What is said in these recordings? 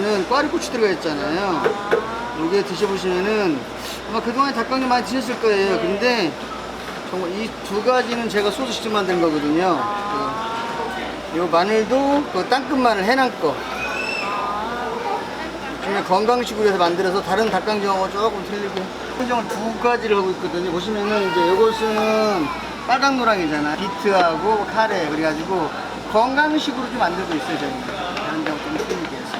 여기는 꽈리고추 들어가 있잖아요. 여기에 드셔보시면은 아마 그동안에 닭강정 많이 드셨을 거예요. 근데 정말 이 두 가지는 제가 소스 직접 만든 거거든요. 그, 요 마늘도 그 땅끝 마늘 해남 거. 그냥 건강식으로 해서 만들어서 다른 닭강정하고 조금 틀리고 닭강정을 두 가지를 하고 있거든요 보시면은 이제 이것은 빨강 노랑이잖아 비트하고 카레 그래가지고 건강식으로 좀 만들고 있어요 저희는 다른 데하고 좀 틀리게 해서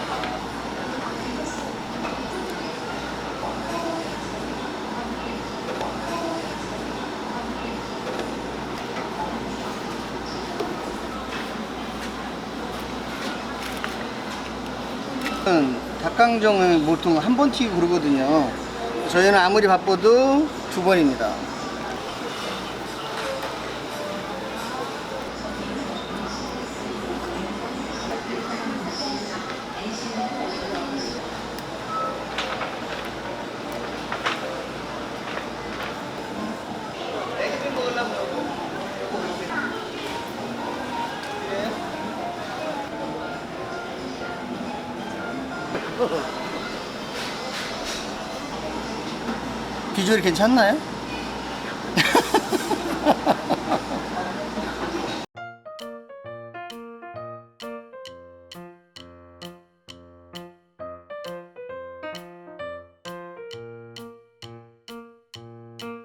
닭강정은 보통 한 번 튀고 그러거든요. 저희는 아무리 바빠도 두 번입니다. 비주얼이 괜찮나요?